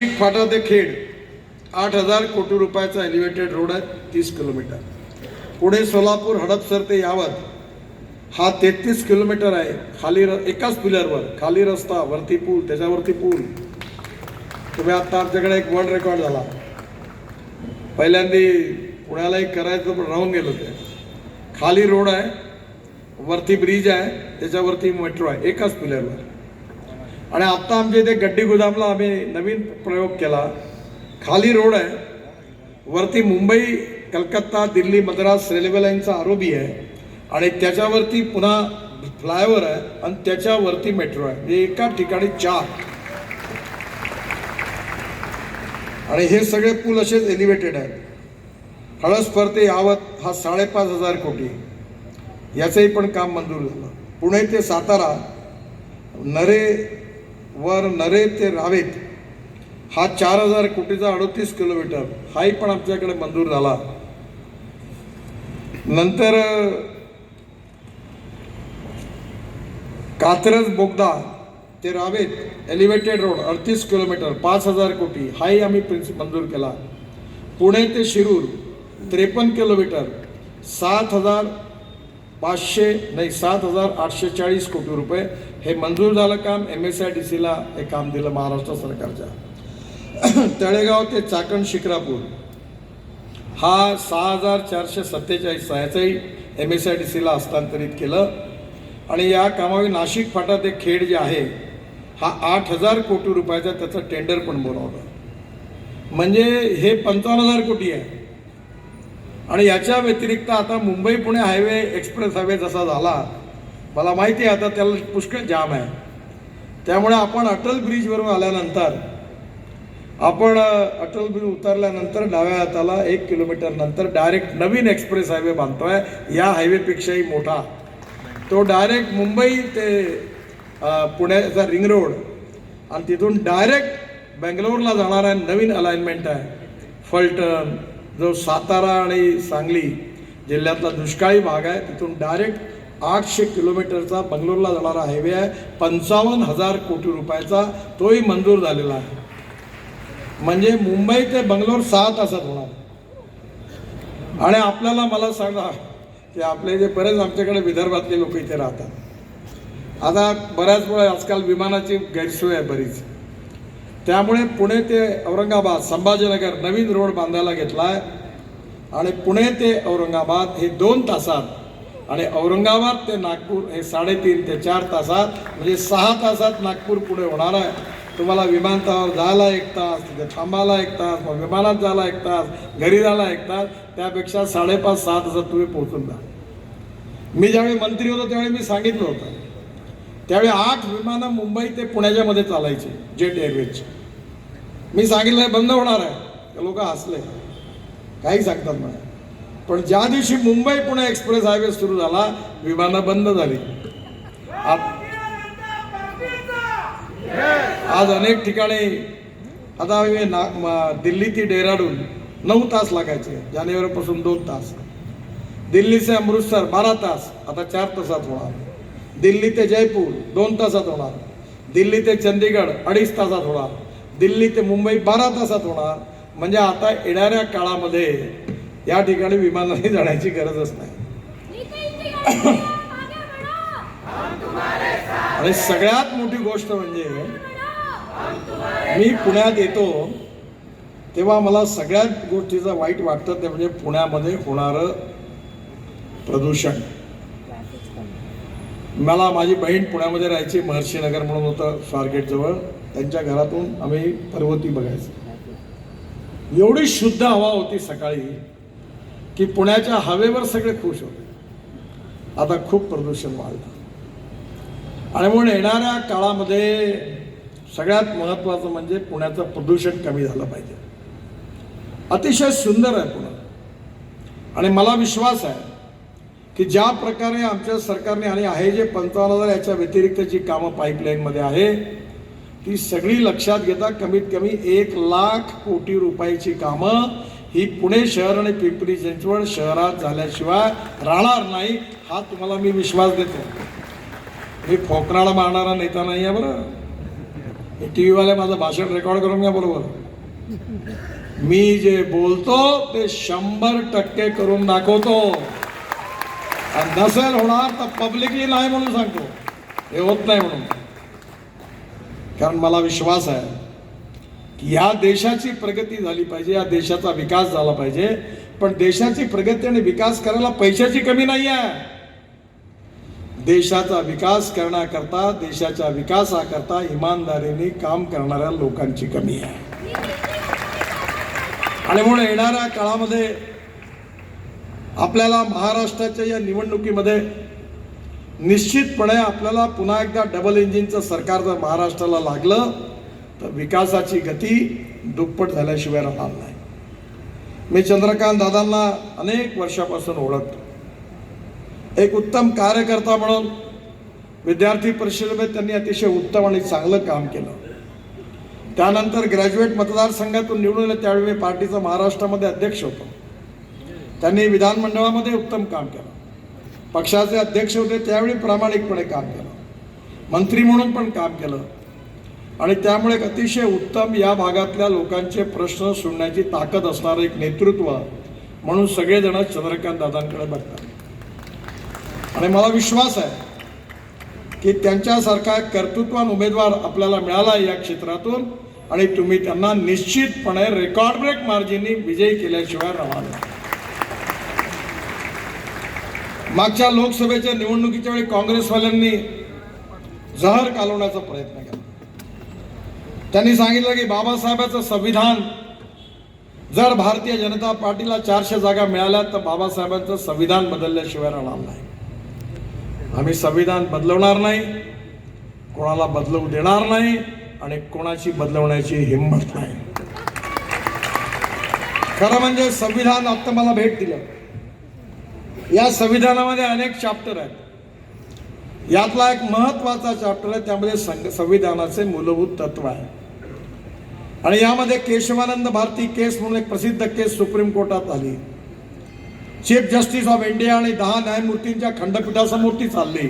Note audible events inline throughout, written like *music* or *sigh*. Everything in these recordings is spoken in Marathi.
फाटा ते खेड आठ हजार कोटी रुपयाचा एलिव्हेटेड रोड आहे तीस किलोमीटर पुणे सोलापूर हडपसर ते यावत हा तेहतीस किलोमीटर आहे. खाली र एकाच पिलरवर खाली रस्ता वरती पूल त्याच्यावरती पूल. तुम्ही आता आमच्याकडे एक वर्ल्ड रेकॉर्ड झाला. पहिल्यांदा पुण्याला एक करायचं पण राहून गेलो ते खाली रोड आहे वरती ब्रिज आहे त्याच्यावरती मेट्रो आहे एकाच पिलरवर आणि आत्ता आमच्या इथे गड्डी गोदामला आम्ही नवीन प्रयोग केला. खाली रोड आहे. वरती मुंबई कलकत्ता दिल्ली मद्रास रेल्वे लाईनचा आरोबी आहे. आणि त्याच्यावरती पुन्हा फ्लायओव्हर आहे आणि त्याच्यावरती मेट्रो आहे. म्हणजे एका ठिकाणी चार. आणि हे सगळे पूल असेच एलिव्हेटेड आहेत. हळसपर ते यावत हा साडेपाच हजार कोटी. याचंही पण काम मंजूर झालं. पुणे ते सातारा नरे वर नरे ते रावेत. हा चार हजार कोटीचा अडतीस किलोमीटर. हाही पण आमच्याकडे मंजूर झाला. नंतर कात्रज बोगदा ते रावेत एलिव्हेटेड रोड अडतीस किलोमीटर पाच हजार कोटी. हाही आम्ही प्रिन्स मंजूर केला. पुणे ते शिरूर त्रेपन्न किलोमीटर. सात हजार पाचशे नाही सात हजार आठशे चाळीस कोटी रुपये. हे मंजूर झालं काम एम एस आय डी सीला हे काम दिलं महाराष्ट्र सरकारच्या. *clears throat* तळेगाव ते चाकण शिक्रापूर हा सहा हजार चारशे सत्तेचाळीस याचंही एम एस आय डी सीला हस्तांतरित केलं. आणि या कामावी नाशिक फाटा ते खेड जे आहे हा आठ हजार कोटी रुपयाचा त्याचं टेंडर पण बोलावलं. म्हणजे हे पंचावन्न हजार कोटी आहे. आणि याच्या व्यतिरिक्त आता Mumbai Pune highway express highway जसा झाला मला माहिती आहे आता त्याला पुष्कळ जाम आहे. त्यामुळे आपण अटल ब्रिजवरून आल्यानंतर आपण अटल ब्रिज उतरल्यानंतर डाव्या हाताला एक किलोमीटर नंतर डायरेक्ट नवीन एक्सप्रेस हायवे बांधतोय. या हायवेपेक्षाही मोठा. तो डायरेक्ट मुंबई ते पुण्याचा रिंग रोड आणि तिथून डायरेक्ट बेंगलोरला जाणारा नवीन अलाइनमेंट आहे. फलटण जो सातारा आणि सांगली जिल्ह्यातला दुष्काळी भाग आहे तिथून डायरेक्ट आठशे किलोमीटरचा बंगलोरला जाणारा हायवे आहे. पंचावन्न हजार कोटी रुपयाचा तोही मंजूर झालेला आहे. म्हणजे मुंबई ते बंगलोर सहा तासात होणार. आणि आपल्याला मला सांगा की आपले जे बरेच आमच्याकडे विदर्भातले लोक इथे राहतात. आता बऱ्याच वेळा आजकाल विमानाची गैरसोय आहे बरीच. त्यामुळे पुणे ते औरंगाबाद संभाजीनगर नवीन रोड बांधायला घेतला आहे आणि पुणे ते औरंगाबाद हे दोन तासात आणि औरंगाबाद ते नागपूर हे साडेतीन ते चार तासात म्हणजे सहा तासात नागपूर पुढे होणार आहे. तुम्हाला विमानतळावर जायला एक तास तिथे थांबायला एक तास मग विमानात जायला एक तास घरी जायला एक तास त्यापेक्षा साडेपाच सहा तासात तुम्ही पोहोचून जा. मी ज्यावेळी मंत्री होतो त्यावेळी मी सांगितलं होतं. त्यावेळी आठ विमानं मुंबई ते पुण्याच्या मध्ये चालायची जेट एअरवेजची. मी सांगितलं बंद होणार आहे. लोक हसले. काही सांगतात मला. पण ज्या दिवशी मुंबई पुणे एक्सप्रेस हायवे सुरू झाला विमानं बंद झाली. आ- आज अनेक ठिकाणी आता ना म- दिल्ली ती डेहराडून नऊ तास लागायचे जानेवारीपासून दोन तास. दिल्ली से अमृतसर बारा तास आता चार तासात होणार. दिल्ली ते जयपूर दोन तासात होणार. दिल्ली ते चंदीगड अडीच तासात होणार. दिल्ली ते मुंबई बारा तासात होणार. म्हणजे आता येणाऱ्या काळामध्ये या ठिकाणी विमानाने जाण्याची गरजच नाही आणि सगळ्यात मोठी गोष्ट म्हणजे मी पुण्यात येतो तेव्हा मला सगळ्यात गोष्टीचं वाईट वाटतं ते म्हणजे पुण्यामध्ये होणारं प्रदूषण. मला माझी बहीण पुण्यामध्ये राहायची महर्षी नगर म्हणून होतं स्वारगेटजवळ. त्यांच्या घरातून आम्ही पर्वती बघायचो. एवढी शुद्ध हवा होती सकाळी. की पुण्याच्या हवेवर सगळे खुश होते. आता खूप प्रदूषण वाढलं आणि म्हणून येणाऱ्या काळामध्ये सगळ्यात महत्त्वाचं म्हणजे पुण्याचं प्रदूषण कमी झालं पाहिजे. अतिशय सुंदर आहे पुणे. आणि मला विश्वास आहे की ज्या प्रकारे आमच्या सरकारने आणि आहे जे पंचावन्न हजार याच्या व्यतिरिक्त जी कामं पाईपलाईनमध्ये आहे ती सगळी लक्षात घेता कमीत कमी एक लाख कोटी रुपयाची कामं ही पुणे शहर आणि पिंपरी चिंचवड शहरात झाल्याशिवाय राहणार नाही हा तुम्हाला मी विश्वास देतो. मी फोकराला मारणारा नेता नाही आहे बरं. टी व्हीवाले माझं भाषण रेकॉर्ड करून घ्या बरोबर. मी जे बोलतो ते शंभर टक्के करून दाखवतो. आणि नसेल होणार तर पब्लिकली नाही म्हणून सांगतो. हे होत नाही म्हणून. कारण मला विश्वास आहे. की या देशाची प्रगती झाली पाहिजे या देशाचा विकास झाला पाहिजे. पण देशाची प्रगती आणि विकास करायला पैशाची कमी नाही आहे देशाचा विकास करण्याकरता देशाच्या विकासाकरता इमानदारीने काम करणाऱ्या लोकांची कमी आहे. आणि म्हणून येणाऱ्या काळामध्ये आपल्याला महाराष्ट्राच्या या निवडणुकीमध्ये निश्चितपणे आपल्याला पुन्हा एकदा डबल इंजिनचं सरकार जर महाराष्ट्राला लागलं तर विकासाची गती दुप्पट झाल्याशिवाय राहणार नाही. मी चंद्रकांत दादांना अनेक वर्षापासून ओळखतो. एक उत्तम कार्यकर्ता म्हणून विद्यार्थी परिषदेमध्ये त्यांनी अतिशय उत्तम आणि चांगलं काम केलं. त्यानंतर ग्रॅज्युएट मतदारसंघातून निवडून त्यावेळी मी पार्टीचा महाराष्ट्रामध्ये अध्यक्ष होतो. त्यांनी विधानमंडळामध्ये उत्तम काम केलं. पक्षाचे अध्यक्ष होते त्यावेळी प्रामाणिकपणे काम केलं. मंत्री म्हणून पण काम केलं. आणि त्यामुळे एक अतिशय उत्तम या भागातल्या लोकांचे प्रश्न सोडण्याची ताकद असणारं एक नेतृत्व म्हणून सगळेजण चंद्रकांत दादांकडे बघतात. आणि मला विश्वास आहे की त्यांच्यासारखा कर्तृत्वान उमेदवार आपल्याला मिळाला या क्षेत्रातून आणि तुम्ही त्यांना निश्चितपणे रेकॉर्ड ब्रेक मार्जिननी विजयी केल्याशिवाय राहणार मागच्या लोकसभेच्या निवडणुकीच्या वेळी काँग्रेसवाल्यांनी जहर कालवण्याचा प्रयत्न केला. त्यांनी सांगितलं की बाबासाहेबांचं संविधान जर भारतीय जनता पार्टीला चारशे जागा मिळाल्या तर बाबासाहेबांचं संविधान बदलल्याशिवाय राहणार नाही. आम्ही संविधान बदलवणार नाही कोणाला बदलवू देणार नाही आणि कोणाची बदलवण्याची हिंमत नाही. खरं म्हणजे संविधान आता मला भेट दिलं. या संविधानामध्ये अनेक चॅप्टर आहेत. यातला एक महत्त्वाचा चॅप्टर आहे त्यामध्ये संविधानाचे मूलभूत तत्व आहे. आणि यामध्ये केशवानंद भारती केस म्हणून एक प्रसिद्ध केस सुप्रीम कोर्टात आली. चीफ जस्टिस ऑफ इंडिया आणि दहा न्यायमूर्तींच्या खंडपीठासमोर ती चालली.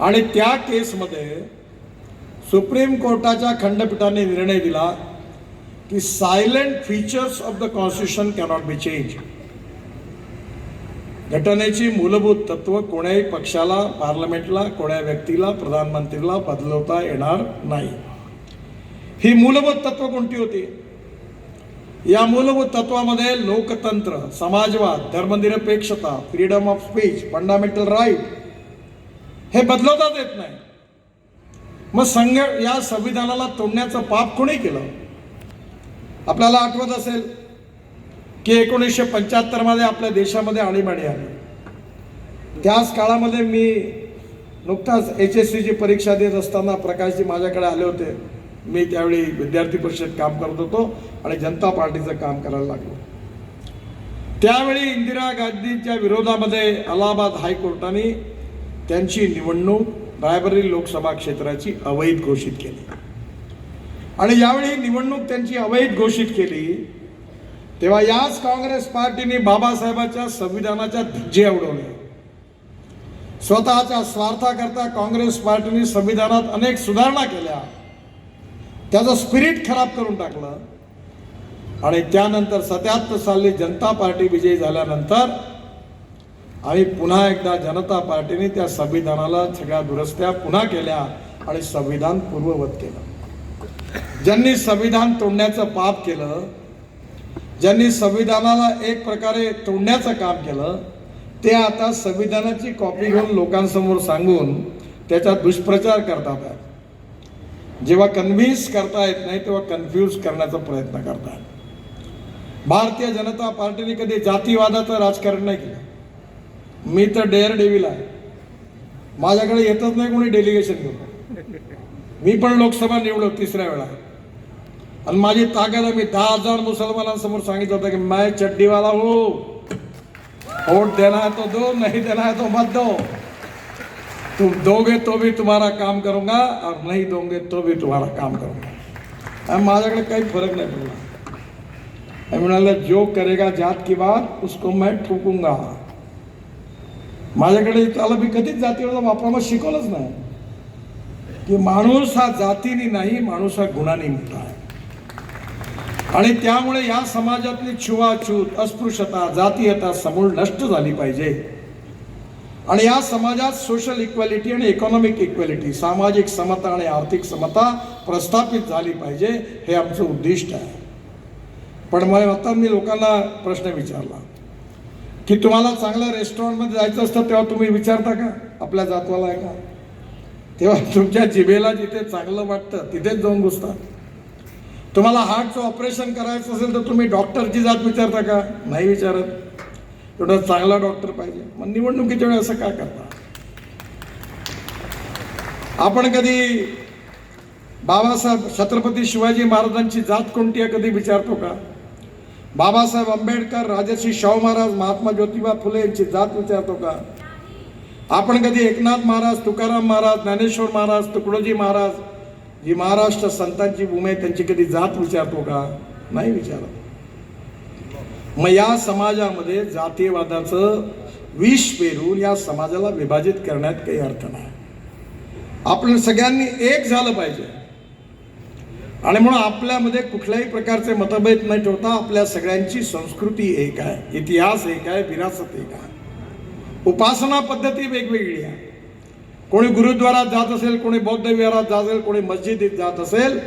आणि त्या केसमध्ये सुप्रीम कोर्टाच्या खंडपीठाने निर्णय दिला की salient features of the constitution cannot be change घटनेची मूलभूत तत्व कोण्याही पक्षाला पार्लमेंटला कोण्या व्यक्तीला प्रधानमंत्रीला बदलवता येणार नाही. ही मूलभूत तत्व कोणती होती? या मूलभूत तत्वामध्ये लोकतंत्र समाजवाद धर्मनिरपेक्षता freedom of speech fundamental right हे बदलवताच येत नाही. मग संघ या संविधानाला तोडण्याचं पाप कोणी केलं? आपल्याला आठवत असेल की एकोणीसशे पंच्याहत्तरमध्ये आपल्या देशामध्ये आणीबाणी आली. त्याच काळामध्ये मी नुकताच एच एस सीची परीक्षा देत असताना प्रकाशजी माझ्याकडे आले होते. मी त्यावेळी विद्यार्थी परिषद काम करत होतो आणि जनता पार्टीचं काम करायला लागलो. त्यावेळी इंदिरा गांधींच्या विरोधामध्ये अलाहाबाद हायकोर्टाने त्यांची निवडणूक रायबरेली लोकसभा क्षेत्राची अवैध घोषित केली. आणि यावेळी निवडणूक त्यांची अवैध घोषित केली तेव्हा याच काँग्रेस पार्टीने बाबासाहेबांच्या संविधानाच्या धज्जे उडवले स्वतःच्या स्वार्थाकरता काँग्रेस पार्टीने संविधानात अनेक सुधारणा केल्या. त्याचं स्पिरिट खराब करून टाकलं. आणि त्यानंतर सत्याहत्तर साली जनता पार्टी विजयी झाल्यानंतर आणि पुन्हा एकदा जनता पार्टीने त्या संविधानाला सगळ्या दुरस्त्या पुन्हा केल्या आणि संविधान पूर्ववत केलं. ज्यांनी संविधान तोडण्याचं पाप केलं ज्यांनी संविधानाला एक प्रकारे तोडण्याचं काम केलं ते आता संविधानाची कॉपी घेऊन लोकांसमोर सांगून त्याचा दुष्प्रचार करतात. जेव्हा कन्व्हिन्स करता येत नाही तेव्हा कन्फ्यूज करण्याचा प्रयत्न करतात. भारतीय जनता पार्टीने कधी जातीवादाचं राजकारण नाही केलं. मी तर डेअर डेव्हिल आहे. माझ्याकडे येतच नाही कोणी डेलिगेशन घेऊन. मी पण लोकसभा निवडलो तिसऱ्या वेळा आणि माझी ताकद मी दहा हजार मुसलमानांसमोर सांगितलं होतं की मैं चड्डीवाला हो. वोट देना है तो दो नहीं देना है तो मत दो. तुम दोगे तो भी तुम्हारा काम करूंगा और नहीं दोगे तो भी तुम्हारा काम करूंगा। आणि माझ्याकडे काही फरक नाही पडला. मी म्हणाला जो करेगा जात की बात उसको मैं ठोकूंगा. माझ्याकडे त्याला मी कधीच जातीवर वापरायला शिकवलंच नाही. की माणूस हा जातीने नाही माणूस हा गुणाने मोठा आहे. आणि त्यामुळे या समाजातली छुवाछूत अस्पृश्यता जातीयता समूळ नष्ट झाली पाहिजे. आणि या समाजात सोशल इक्वॅलिटी आणि इकॉनॉमिक इक्वॅलिटी सामाजिक समता आणि आर्थिक समता प्रस्थापित झाली पाहिजे हे आमचं उद्दिष्ट आहे. पण मग आता मी लोकांना प्रश्न विचारला की तुम्हाला चांगल्या रेस्टॉरंटमध्ये जायचं असतं तेव्हा तुम्ही विचारता का? आपल्या जातवाला आहे का? तेव्हा तुमच्या जिभेला जिथे चांगलं वाटतं तिथेच जाऊन घुसतात. तुम्हाला हार्टचं ऑपरेशन करायचं असेल तर तुम्ही डॉक्टरची जात विचारता का? नाही विचारत. एवढा चांगला डॉक्टर पाहिजे. मग निवडणुकीच्या वेळी असं का करता? आपण कधी बाबासाहेब छत्रपती शिवाजी महाराजांची जात कोणती आहे कधी विचारतो का? बाबासाहेब आंबेडकर राजर्षी शाहू महाराज महात्मा ज्योतिबा फुले यांची जात विचारतो का? आपण कधी एकनाथ महाराज तुकाराम महाराज ज्ञानेश्वर महाराज तुकडोजी महाराज जी महाराष्ट्र संतांची भूमी आहे त्यांची कधी जात विचारतो का? नाही विचारत. मग या समाजामध्ये जातीयवादाचं विष पेरून या समाजाला विभाजित करण्यात काही अर्थ नाही. आपण सगळ्यांनी एक झालं पाहिजे. आणि म्हणून आपल्यामध्ये कुठल्याही प्रकारचे मतभेद न ठेवता आपल्या सगळ्यांची संस्कृती एक आहे इतिहास एक आहे विरासत एक आहे. उपासना पद्धती वेगवेगळी आहे. कोणी गुरुद्वारात जात असेल कोणी बौद्ध विहारात जात असेल कोणी मस्जिदीत जात असेल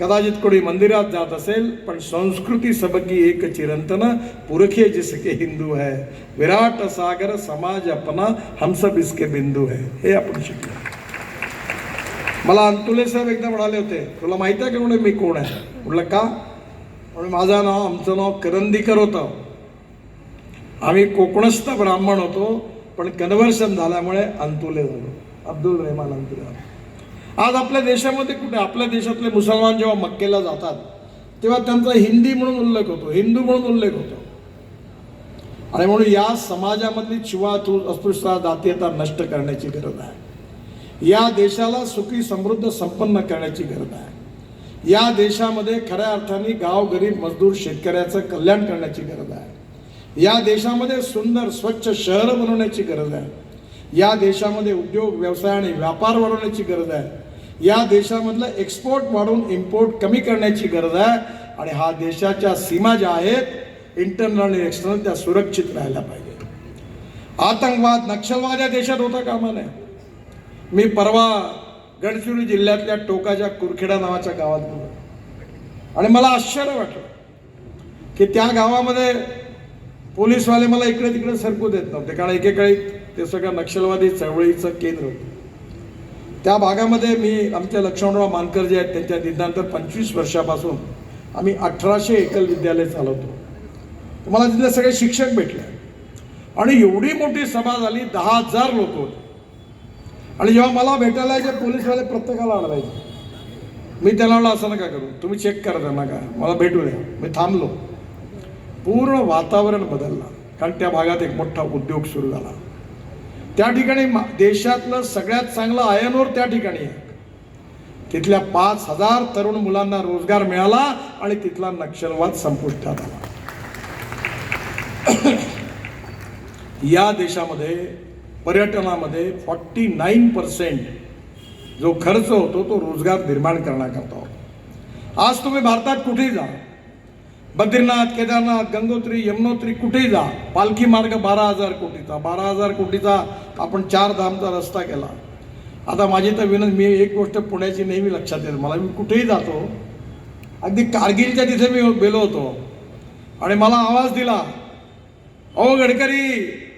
कदाचित कोणी मंदिरात जात असेल पण संस्कृती सबकी एक चिरंतन पुरखे जिसके हिंदू है विराट सागर समाज अपना हम सब इसके बिंदू है। हे आपण शिकलो। मला अंतुले साहेब एकदा म्हणाले होते तुला माहिती आहे का म्हणे मी कोण आहे? म्हटलं का? म्हणून माझं नाव आमचं नाव करंदीकर होतं. आम्ही कोकणस्थ ब्राह्मण होतो पण कन्व्हर्शन झाल्यामुळे अंतुले झालो. अब्दुल रेहमान अंतुले आज आपल्या देशामध्ये कुठे? आपल्या देशातले मुसलमान जेव्हा मक्केला जातात तेव्हा त्यांचा हिंदी म्हणून उल्लेख होतो हिंदू म्हणून उल्लेख होतो. आणि म्हणून या समाजामधली चिवा अस्पृश्यता जातीयता नष्ट करण्याची गरज आहे. या देशाला सुखी समृद्ध संपन्न करण्याची गरज आहे. या देशामध्ये खऱ्या अर्थाने गाव गरीब मजदूर शेतकऱ्याचं कल्याण करण्याची गरज आहे. या देशामध्ये सुंदर स्वच्छ शहरं बनवण्याची गरज आहे. या देशामध्ये उद्योग व्यवसाय आणि व्यापार वाढवण्याची गरज आहे. या देशामधलं एक्सपोर्ट वाढवून इम्पोर्ट कमी करण्याची गरज आहे. आणि हा देशाच्या सीमा ज्या आहेत इंटरनल आणि एक्सटर्नल त्या सुरक्षित राहायला पाहिजे. आतंकवाद नक्षलवाद या देशात होता कामा नये. मी परवा गडचिरोली जिल्ह्यातल्या टोकाच्या कुरखेडा नावाच्या गावात गेलो. आणि मला आश्चर्य वाटलं की त्या गावामध्ये पोलीसवाले मला इकडे तिकडे सरकू देत नव्हते. कारण एकेकाळी ते सगळं नक्षलवादी चळवळीचं केंद्र होतं. त्या भागामध्ये मी आमच्या लक्ष्मणराव मानकर जे आहेत त्यांच्या निधनानंतर पंचवीस वर्षापासून आम्ही अठराशे एकल विद्यालय चालवतो. तुम्हाला मला तिथले सगळे शिक्षक भेटले. आणि एवढी मोठी सभा झाली दहा हजार लोक होते. आणि जेव्हा मला भेटायला यायचे पोलीसवाले प्रत्येकाला अडवायचे मी त्याला म्हणलं असं नका करू. तुम्ही चेक करा त्यांना का? मला भेटू द्या. मी थांबलो. पूर्ण वातावरण बदललं. कारण त्या भागात एक मोठा उद्योग सुरू झाला. त्या ठिकाणी मा- देशातलं सगळ्यात चांगलं आयनोर त्या ठिकाणी आहे. तिथल्या पाच हजार तरुण मुलांना रोजगार मिळाला आणि तिथला नक्षलवाद संपुष्टात आला. *clears throat* या देशामध्ये पर्यटनामध्ये फॉर्टी नाईन पर्सेंट जो खर्च होतो तो रोजगार निर्माण करण्याकरता होतो. आज तुम्ही भारतात कुठेही जा बद्रीनाथ केदारनाथ गंगोत्री यमुनोत्री कुठेही जा. पालखी मार्ग बारा हजार कोटीचा. बारा हजार कोटीचा आपण चार धामचा रस्ता केला. आता माझी तर विनंती मी एक गोष्ट पुण्याची नेहमी लक्षात येते. मला मी कुठेही जातो अगदी कारगिलच्या तिथे मी गेलो होतो. आणि मला आवाज दिला अहो गडकरी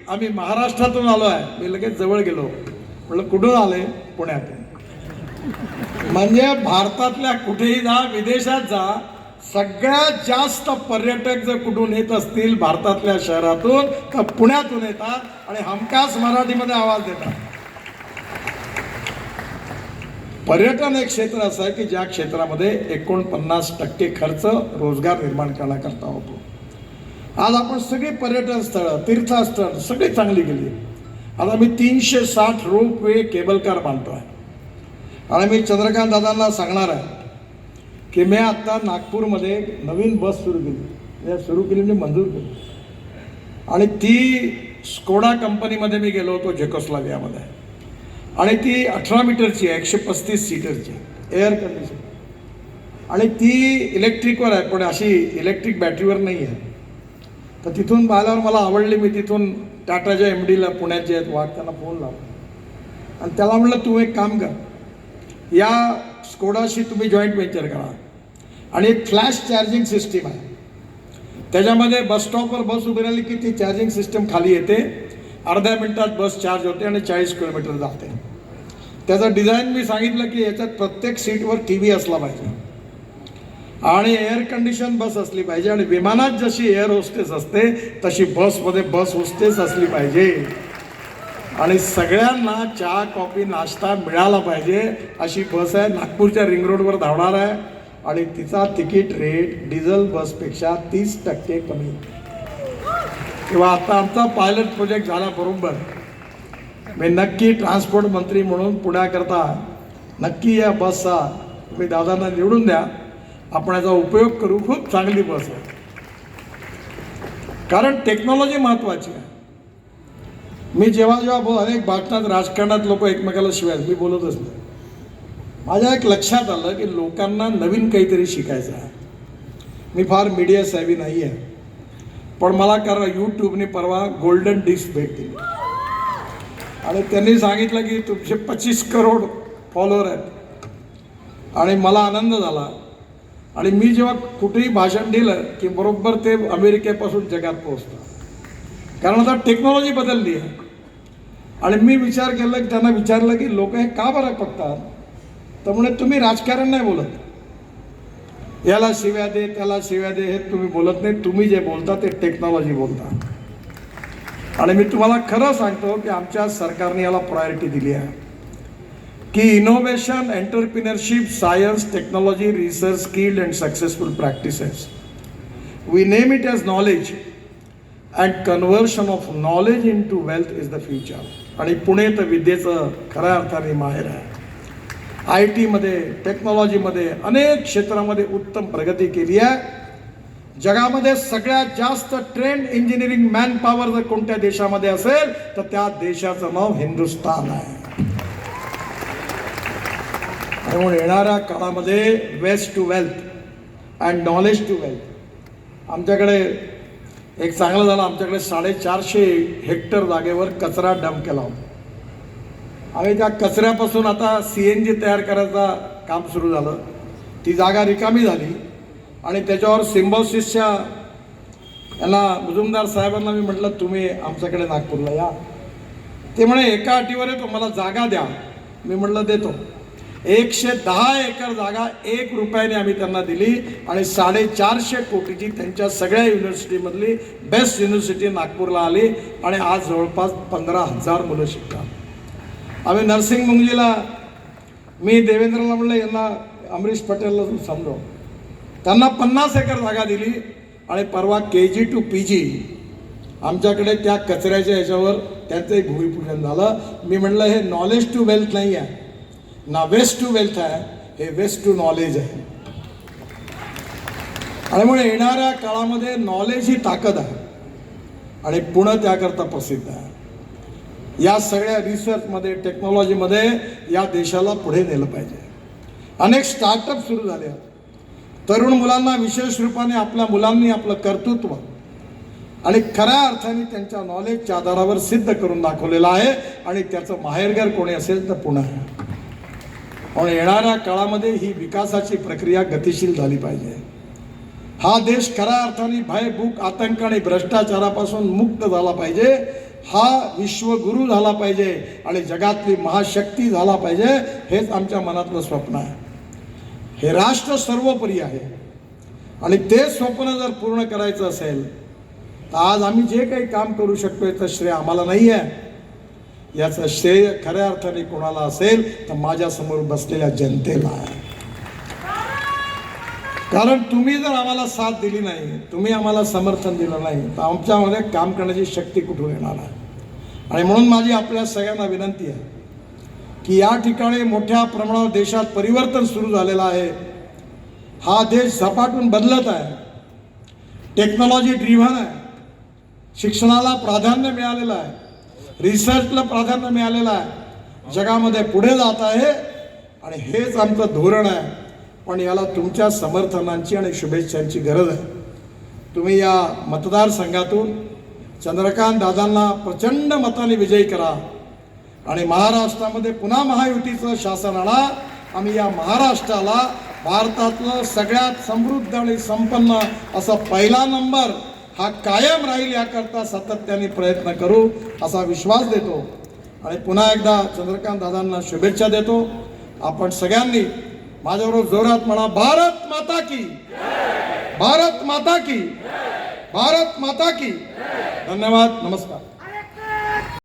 आम्ही महाराष्ट्रातून आलो आहे मी लगेच जवळ गेलो. म्हटलं कुठून आले? पुण्यातून. म्हणजे भारतातल्या कुठेही जा विदेशात जा सगळ्यात जास्त पर्यटक जर कुठून येत असतील भारतातल्या शहरातून तर पुण्यातून येतात आणि हमखास मराठीमध्ये आवाज देतात. पर्यटन एक क्षेत्र असं आहे की ज्या क्षेत्रामध्ये एकोणपन्नास टक्के खर्च रोजगार निर्माण करण्याकरता होतो. आज आपण सगळी पर्यटन स्थळं तीर्थस्थळ सगळी चांगली गेली आता मी तीनशे साठ रोप वे केबल कार बांधतो आहे आणि मी चंद्रकांत दादांना सांगणार आहे की मी आत्ता नागपूरमध्ये एक नवीन बस सुरू केली. या सुरू केली म्हणजे मंजूर केली. आणि ती स्कोडा कंपनीमध्ये मी गेलो होतो झेकोस्लावियामध्ये आणि ती अठरा मीटरची आहे एकशे पस्तीस सीटरची एअर कंडिशन. आणि ती इलेक्ट्रिकवर आहे पण अशी इलेक्ट्रिक बॅटरीवर नाही आहे. तर तिथून पाहिल्यावर मला आवडली मी तिथून टाटाच्या एम डीला पुण्याचे आहेत वाट त्यांना फोन लावला. आणि त्याला म्हटलं तू एक काम कर. या स्कोडाशी तुम्ही जॉईंट वेंचर करा. आणि एक फ्लॅश चार्जिंग सिस्टीम आहे. त्याच्यामध्ये बस स्टॉपवर बस उभी राहिली की ती चार्जिंग सिस्टम खाली येते. अर्ध्या मिनिटात बस चार्ज होते आणि चाळीस किलोमीटर जाते. त्याचं डिझाईन मी सांगितलं की याच्यात प्रत्येक सीटवर टी व्ही असला पाहिजे. आणि एअर कंडिशन बस असली पाहिजे. आणि विमानात जशी एअर होस्टेस असते तशी बसमध्ये बस होस्टेस असली पाहिजे. आणि सगळ्यांना चहा कॉफी नाश्ता मिळाला पाहिजे अशी बस आहे. नागपूरच्या रिंग रोडवर धावणार आहे. आणि तिचा तिकीट रेट डिझेल बसपेक्षा तीस टक्के कमी. किंवा आता आमचा पायलट प्रोजेक्ट झाल्याबरोबर मी नक्की ट्रान्सपोर्ट मंत्री म्हणून पुण्याकरता नक्की या बसचा तुम्ही दादांना निवडून द्या. आपण याचा उपयोग करू. खूप चांगली बस आहे. कारण टेक्नॉलॉजी महत्त्वाची आहे. मी जेव्हा जेव्हा बोल अनेक भाषणात राजकारणात लोक एकमेकाला शिवाय मी बोलतच नाही. माझ्या एक लक्षात आलं की लोकांना नवीन काहीतरी शिकायचं आहे. मी फार मीडिया सॅवी नाही आहे. पण मला कारण यूट्यूबने परवा गोल्डन डिस्क भेट दिली. आणि त्यांनी सांगितलं की तुमचे पच्चीस करोड फॉलोअर आहेत. आणि मला आनंद झाला. आणि मी जेव्हा कुठेही भाषण दिलं की बरोबर ते अमेरिकेपासून जगात पोहोचतात. कारण आता टेक्नॉलॉजी बदलली आहे. आणि मी विचार केला की त्यांना विचारलं की लोक हे का बरं बघतात? तर म्हणे तुम्ही राजकारण नाही बोलत. याला शिव्या दे त्याला शिव्या दे हे तुम्ही बोलत नाही. तुम्ही जे बोलता ते टेक्नॉलॉजी बोलता. आणि मी तुम्हाला खरं सांगतो की आमच्या सरकारने याला प्रायोरिटी दिली आहे. की innovation entrepreneurship science technology research skilled and successful practices we name it as knowledge and conversion of knowledge into wealth is the future आणि पुणे तर विद्येचं खऱ्या अर्थाने माहेर आहे. आय टीमध्ये टेक्नॉलॉजीमध्ये अनेक क्षेत्रामध्ये उत्तम प्रगती केली आहे. जगामध्ये सगळ्यात जास्त ट्रेंड इंजिनिअरिंग मॅन पॉवर जर कोणत्या देशामध्ये असेल तर त्या देशाचं नाव हिंदुस्थान आहे. त्यामुळे येणाऱ्या काळामध्ये waste to wealth and knowledge to wealth आमच्याकडे एक चांगलं झालं आमच्याकडे साडेचारशे हेक्टर जागेवर कचरा डंप केला होता. आम्ही त्या कचऱ्यापासून आता सी एन जी तयार करायचा काम सुरू झालं. ती जागा रिकामी झाली. आणि त्याच्यावर सिम्बॉसिसच्या याला मुजुमदार साहेबांना मी म्हटलं तुम्ही आमच्याकडे नागपूरला या. ते म्हणे एका अटीवर आहे मला जागा द्या. मी म्हटलं देतो. एकशे दहा एकर जागा एक रुपयाने आम्ही त्यांना दिली आणि साडेचारशे कोटीची त्यांच्या सगळ्या युनिव्हर्सिटीमधली बेस्ट युनिव्हर्सिटी नागपूरला आली आणि आज जवळपास पंधरा हजार मुलं शिकतात. आम्ही नर्सिंग मुंगजीला मी देवेंद्रला म्हणलं यांना अमरीश पटेलला समजव. त्यांना पन्नास एकर जागा दिली आणि परवा के जी टू पी जी आमच्याकडे त्या कचऱ्याच्या ह्याच्यावर एक भूमिपूजन झालं. मी म्हणलं हे नॉलेज टू वेल्थ नाही आहे ना वेस्ट टू वेल्थ आहे हे वेस्ट टू नॉलेज आहे त्यामुळे येणाऱ्या काळामध्ये नॉलेज ही ताकद आहे. आणि पुणे त्याकरता प्रसिद्ध आहे. या सगळ्या रिसर्चमध्ये टेक्नॉलॉजीमध्ये या देशाला पुढे नेलं पाहिजे. अनेक स्टार्टअप सुरू झाले आहेत. तरुण मुलांना विशेष रूपाने आपल्या मुलांनी आपलं कर्तृत्व आणि खऱ्या अर्थाने त्यांच्या नॉलेजच्या आधारावर सिद्ध करून दाखवलेलं आहे. आणि त्याचं माहेरघर कोणी असेल तर पुणे आहे. म्हणून येणाऱ्या काळामध्ये ही विकासाची प्रक्रिया गतिशील झाली पाहिजे. हा देश खऱ्या अर्थाने भयभूक आतंक आणि भ्रष्टाचारापासून मुक्त झाला पाहिजे. हा विश्वगुरू झाला पाहिजे आणि जगातली महाशक्ती झाला पाहिजे हेच आमच्या मनातलं स्वप्न आहे. हे राष्ट्र सर्वोपरी आहे. आणि ते स्वप्न जर पूर्ण करायचं असेल तर आज आम्ही जे काही काम करू शकतो याचं श्रेय आम्हाला नाही आहे याचं श्रेय खऱ्या अर्थाने कोणाला असेल तर माझ्यासमोर बसलेल्या जनतेला. आहे कारण तुम्ही जर आम्हाला साथ दिली नाही तुम्ही आम्हाला समर्थन दिलं नाही तर आमच्यामध्ये काम करण्याची शक्ती कुठून येणार आहे? आणि म्हणून माझी आपल्या सगळ्यांना विनंती आहे की या ठिकाणी मोठ्या प्रमाणावर देशात परिवर्तन सुरू झालेलं आहे. हा देश झपाटून बदलत आहे. टेक्नॉलॉजी ड्रिव्हन आहे. शिक्षणाला प्राधान्य मिळालेलं आहे. रिसर्चला प्राधान्य मिळालेलं आहे. जगामध्ये पुढे जात आहे आणि हेच आमचं धोरण आहे. पण याला तुमच्या समर्थनांची आणि शुभेच्छांची गरज आहे. तुम्ही या मतदारसंघातून चंद्रकांत दादांना प्रचंड मताने विजयी करा आणि महाराष्ट्रामध्ये पुन्हा महायुतीचं शासन आणा. आम्ही या महाराष्ट्राला भारतातलं सगळ्यात समृद्ध आणि संपन्न असा पहिला नंबर हा कायम राहील याकरता सातत्याने प्रयत्न करू असा विश्वास देतो. आणि पुन्हा एकदा चंद्रकांत दादांना शुभेच्छा देतो. आपण सगळ्यांनी माझ्याबरोबर जोरात म्हणा भारत माता की भारत माता की भारत माता की धन्यवाद नमस्कार.